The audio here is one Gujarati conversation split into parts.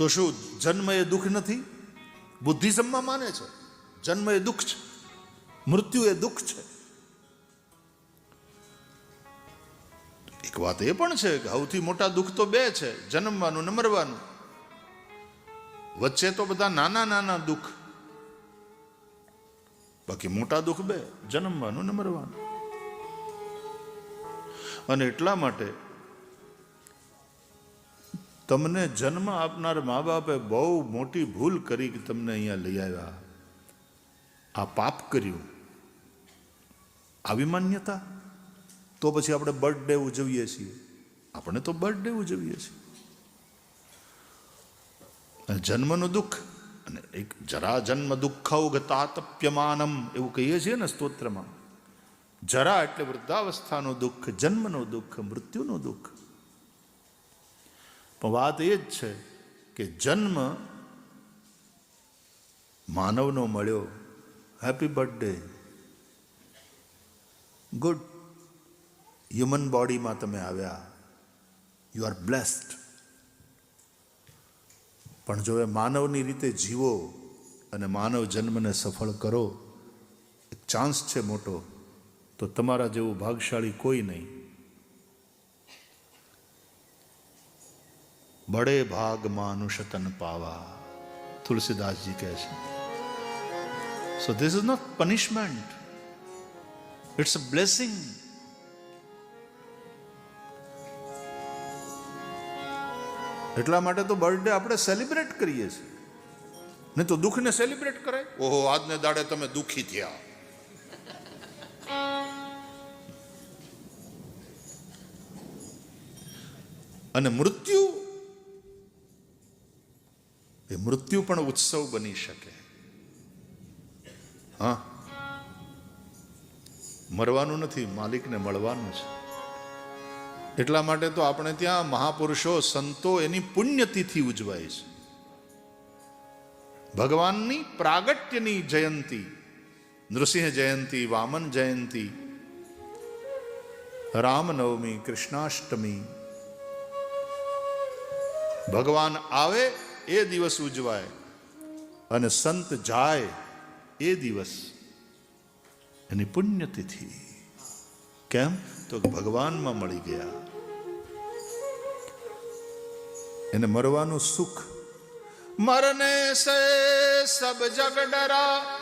તો શું જન્મ એ દુઃખ નથી? બુદ્ધિઝમમાં માને છે. જન્મ એ દુઃખ છે. મૃત્યુ એ દુઃખ છે. એક વાત એ પણ છે કે સૌથી મોટા દુઃખ તો બે છે, જન્મવાનું ને મરવાનું. વચ્ચે તો બધા નાના નાના દુઃખ. બાકી મોટા દુઃખ બે, જન્મવાનું ને મરવાનું. અને એટલા માટે તમને જન્મ આપનાર મા બાપે બહુ મોટી ભૂલ કરી કે તમને અહીંયા લઈ આવ્યા. આ પાપ કર્યું. આવી માન્યતા તો પછી આપણે બર્થડે ઉજવીએ છીએ. આપણે તો બર્થડે ઉજવીએ છીએ. જન્મનું દુઃખ અને એક જરા જન્મ દુઃખ તાતપ્યમાનમ એવું કહીએ છીએ ને સ્તોત્રમાં. જરા એટલે વૃદ્ધાવસ્થાનું દુઃખ, જન્મનું દુઃખ, મૃત્યુનું દુઃખ. પણ વાત એ જ છે કે જન્મ માનવનો મળ્યો. હેપી બર્થડે ગુડ હ્યુમન બોડીમાં તમે આવ્યા. યુ આર બ્લેસ્ડ પણ જો એ માનવની રીતે જીવો અને માનવ જન્મને સફળ કરો, એક ચાન્સ છે મોટો, તો તમારા જેવું ભાગશાળી કોઈ નહીં. બડે ભાગ માનુષતન પાવા તુલસીદાસજી કહે છે so this is not punishment it's a blessing એટલા માટે તો બર્થડે આપણે સેલિબ્રેટ કરીએ છીએ. નહીં તો દુઃખને સેલિબ્રેટ કરાય? ઓહો આજને દાડે તમે દુઃખી થયા. અને મૃત્યુ એ મૃત્યુ પણ ઉત્સવ બની શકે. હા. મરવાનું નથી, માલિકને મળવાનું છે. એટલા માટે તો આપણે ત્યાં મહાપુરુષો, સંતો એની પુણ્યતિથિ ઉજવાય છે. ભગવાનની પ્રાગટ્યની જયંતી, નૃસિંહ જયંતી, વામન જયંતી, રામનવમી, કૃષ્ણાષ્ટમી. ભગવાન આવે એ દિવસ ઉજવાય અને સંત જાય એ દિવસ એની પુણ્યતિથિ. કેમ? તો ભગવાનમાં મળી ગયા. એને મરવાનું સુખ. મરને સે સબ જગ ડરા.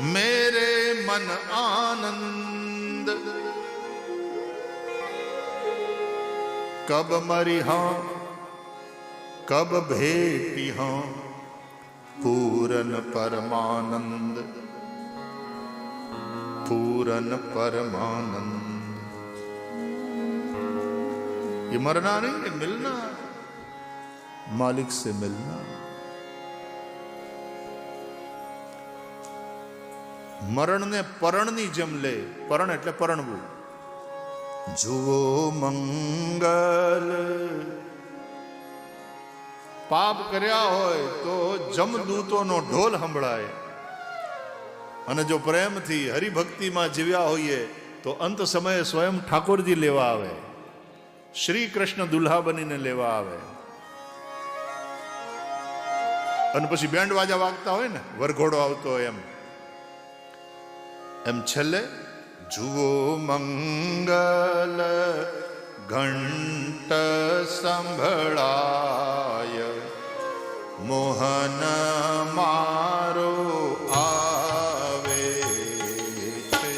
મેરે મન આનંદ. કબ મરી હા કબ ભેટી હા પૂરન પરમાનંદ पूरन परमानंद ये मरना नहीं ये मिलना मालिक से मिलना મરણને પરણની જેમ લે પરણ એટલે પરણવું જુઓ મંગલ. પાપ કર્યા હોય તો જમદૂતોનો ઢોલ સંભળાય. અને જો પ્રેમથી હરિભક્તિમાં જીવ્યા હોઈએ તો અંત સમયે સ્વયં ઠાકોરજી લેવા આવે. શ્રી કૃષ્ણ દુલ્હા બનીને લેવા આવે. અને પછી બેન્ડ વાજા વાગતા હોય ને, વરઘોડો આવતો હોય એમ. એમ છેલ્લે જુઓ મંગલ ઘંટ સંભળાય મોહન મારો આવે છે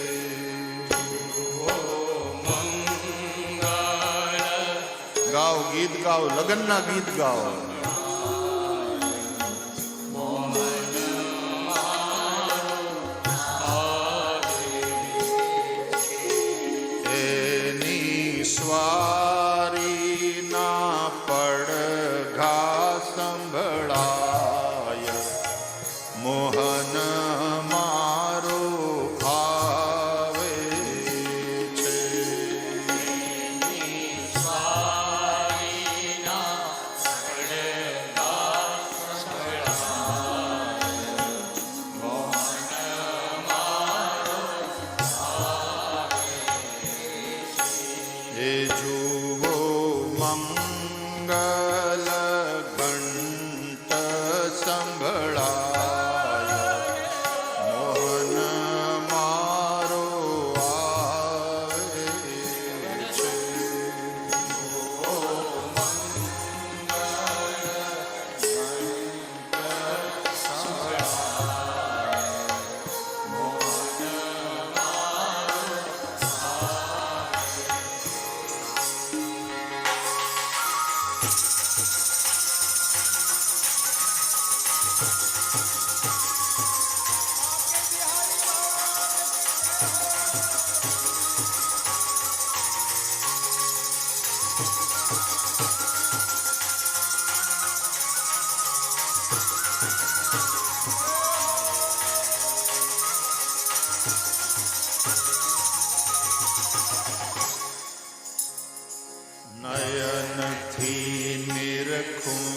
ગાઓ ગીત ગાઓ લગ્નના ગીત ગાઓ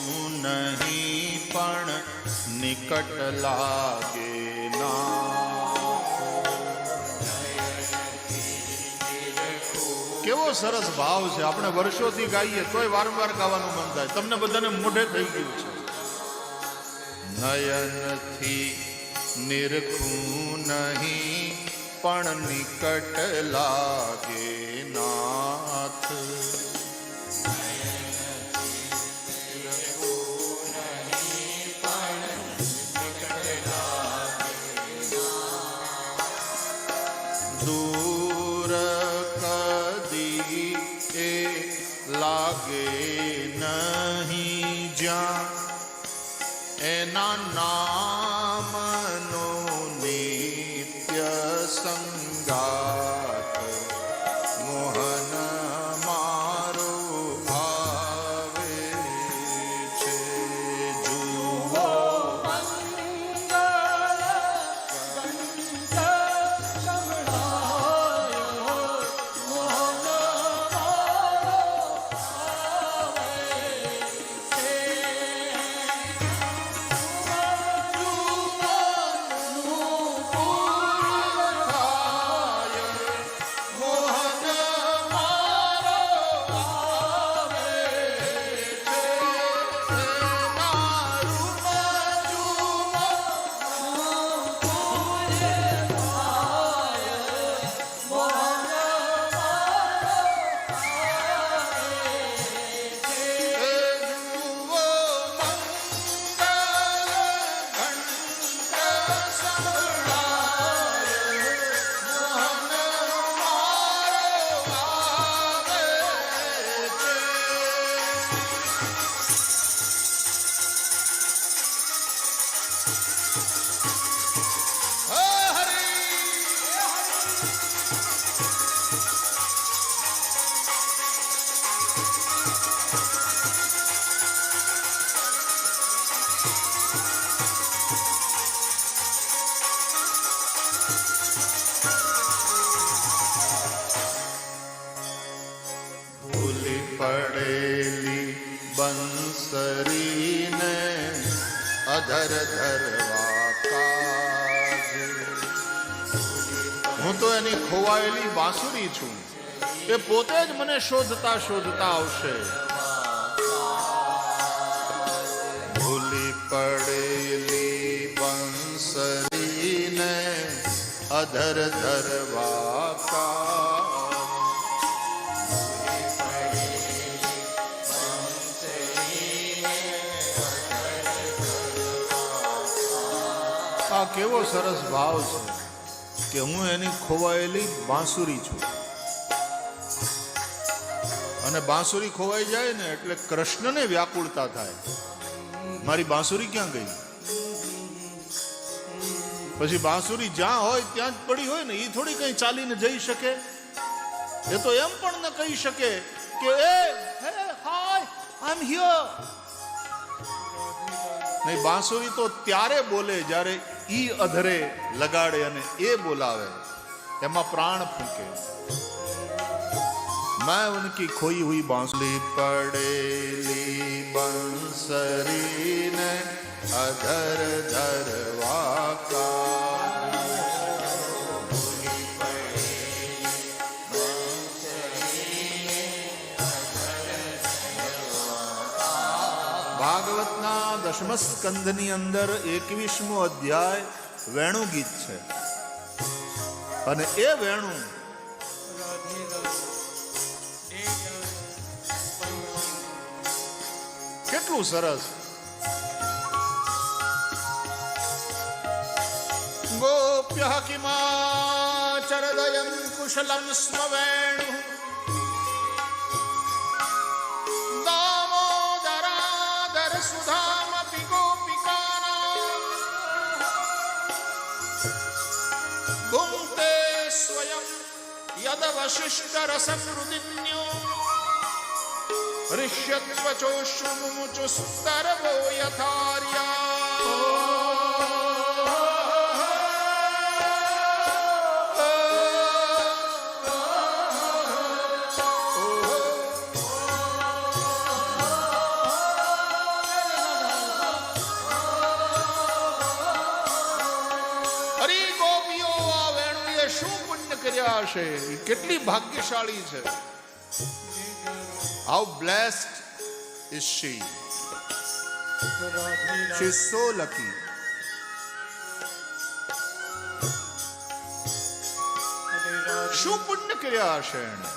નિરખું નહીં, પણ નિકટ લાગે ના. કેવો સરસ ભાવ છે. આપણે વર્ષોથી ગાઈએ, તોય વારંવાર ગાવાનું મન થાય. તમને બધાને મોઢે થઈ ગયું છે. નયનથી નિરખું નહીં, પણ નિકટ લાગે નાથ. દૂર કદી એ લાગે પડેલી બંસરીને અધર ધરવા કાજ. હું તો એની ખોવાયેલી બાંસુરી છું. એ પોતે જ મને શોધતા શોધતા આવશે. ભૂલી પડેલી બંસરીને અધર ધરવા આ કેવો સરસ ભાવ છે કે હું એની ખોવાયેલી બાંસુરી છું. અને બાંસુરી ખોવાઈ જાય ને એટલે કૃષ્ણને વ્યાકુળતા થાય. મારી બાંસુરી ક્યાં ગઈ? પછી બાંસુરી જ્યાં હોય ત્યાં જ પડી હોય ને એ થોડી કઈ ચાલીને જઈ શકે. એ તો એમ પણ ન કહી શકે કે, એ, હે, હાય આઈ એમ હિયર નહીં, બાંસુરી તો ત્યારે બોલે જ્યારે ઈ અધરે લગાડે અને એ બોલાવે એમાં પ્રાણ ફૂંકે मैं उनकी खोई हुई बांसुरी पड़ेली बंसरी ने अधर धरवा का ભાગવતના દશમ સ્કંધની અંદર એકવીસમો અધ્યાય વેણુ ગીત છે. અને એ વેણુ કેટલું સરસ. ગોપ્ય કિમાચરદયમ કુશલમ સ્મ शुष्करसमृदिन्यो हृष्यत्वचोऽश्रुमुचुस्तरवो यथार्या હશે એ કેટલી ભાગ્યશાળી છે. How blessed is she she so lucky શું પુણ્ય કર્યા હશે એને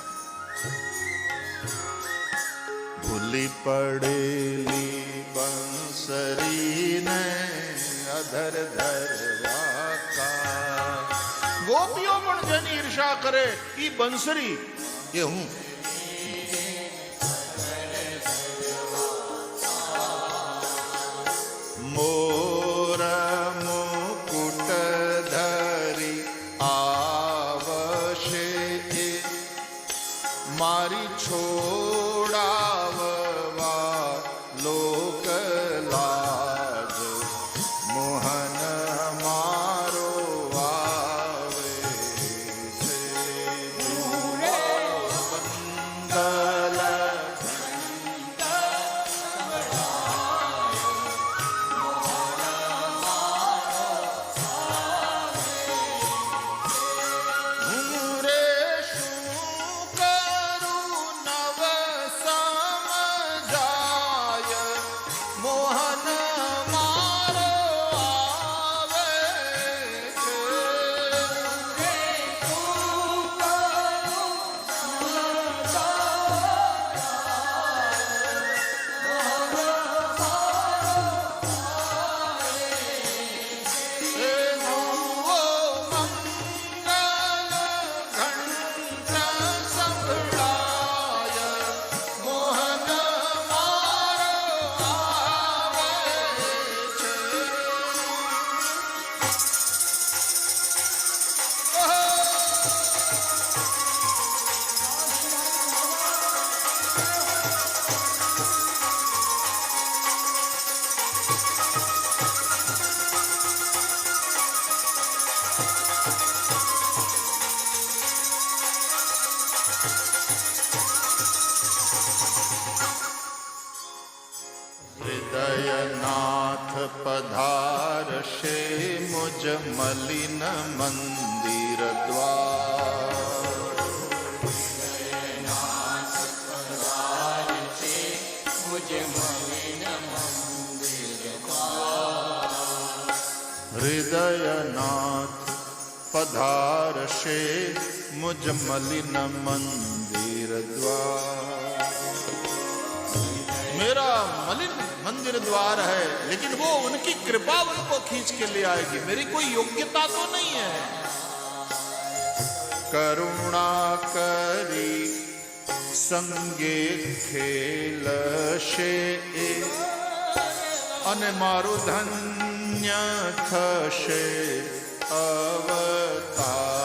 ભૂલી પડેલી બંસરીને અધર ધરવા જેની ઈર્ષા કરે એ બંસરી. એ હું? પધારશે મુજ મલિન મંદિર દ્વાર હૃદયનાથ પધારશે મુજ મલિન મંદિર मलिन मंदिर द्वार है लेकिन वो उनकी कृपा उनको खींच के ले आएगी मेरी कोई योग्यता तो नहीं है करुणा करी સંગે ખેલશે એ અને મારું ધન્ય થશે અવતાર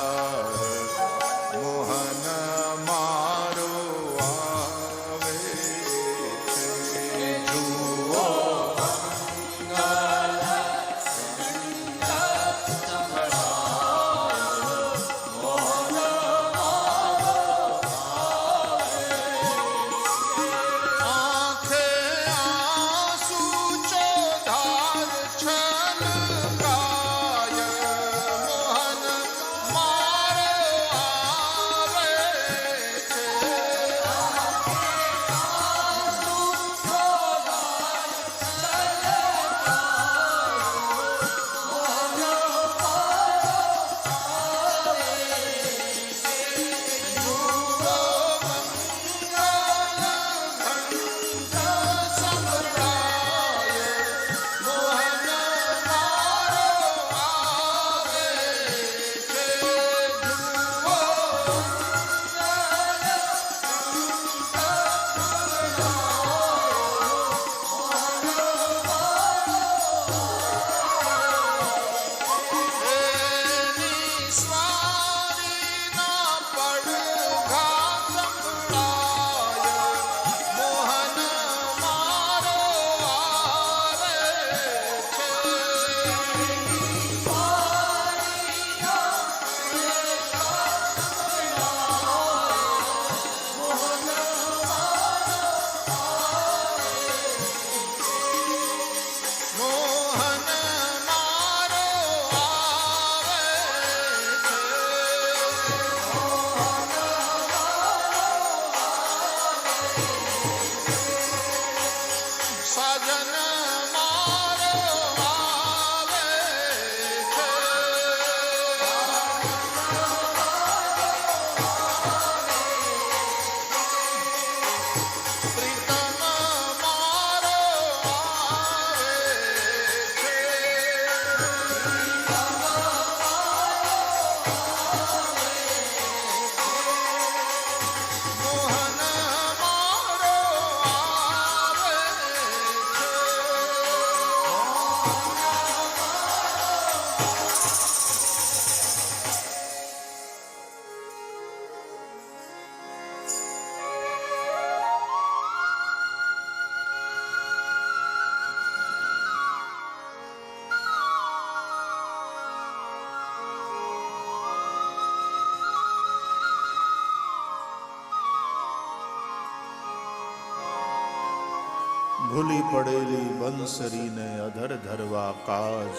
ભૂલી પડેલી બંસરીને અધર ધરવા કાજ,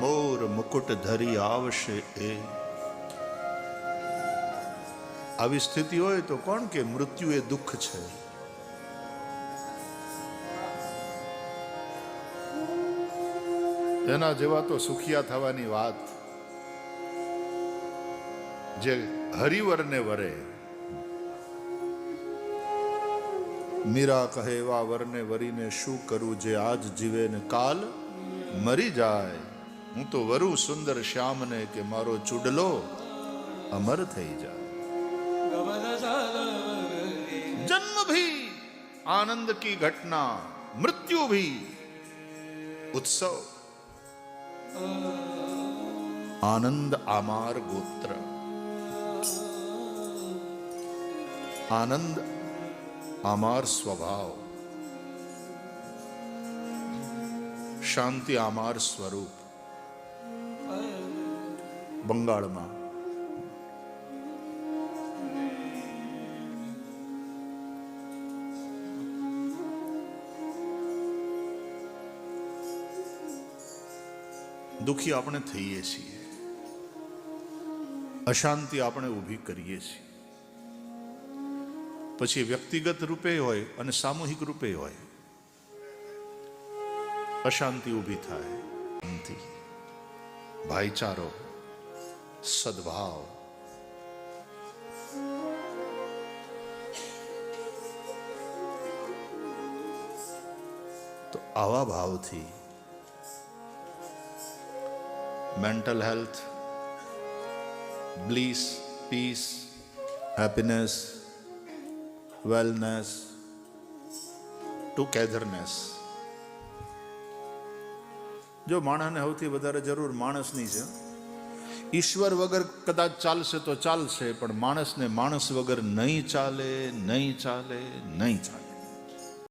મોર મુકુટ ધરી આવશે એ. આવી સ્થિતિ હોય તો કોણ કે મૃત્યુ એ દુઃખ છે? એના જેવા તો સુખિયા થવાની વાત. જે હરિવરને વરે મીરા કહે એવા વરને વરીને શું કરું જે આજ જીવે ને કાલ મરી જાય? હું તો વરું સુંદર શ્યામને કે મારો ચૂડલો અમર થઈ જાય. જન્મ ભી, આનંદ કી ઘટના, મૃત્યુ ભી, ઉત્સવ. આનંદ આમાર ગોત્ર. આનંદ আমার স্বভাব। શાંતિ આમાર સ્વરૂપ બંગાળમાં દુઃખી આપણે થઈએ છીએ અશાંતિ આપણે ઊભી કરીએ છીએ પછી વ્યક્તિગત રૂપે હોય અને સામૂહિક રૂપે હોય અશાંતિ ઊભી થાય. ભાઈચારો સદભાવ. તો આવા ભાવથી mental health bliss peace happiness, wellness, togetherness જો માણસને સૌથી વધારે જરૂર માણસની છે ઈશ્વર વગર કદાચ ચાલશે તો ચાલશે પણ માણસને માણસ વગર નહીં ચાલે નહીં ચાલે નહીં ચાલે.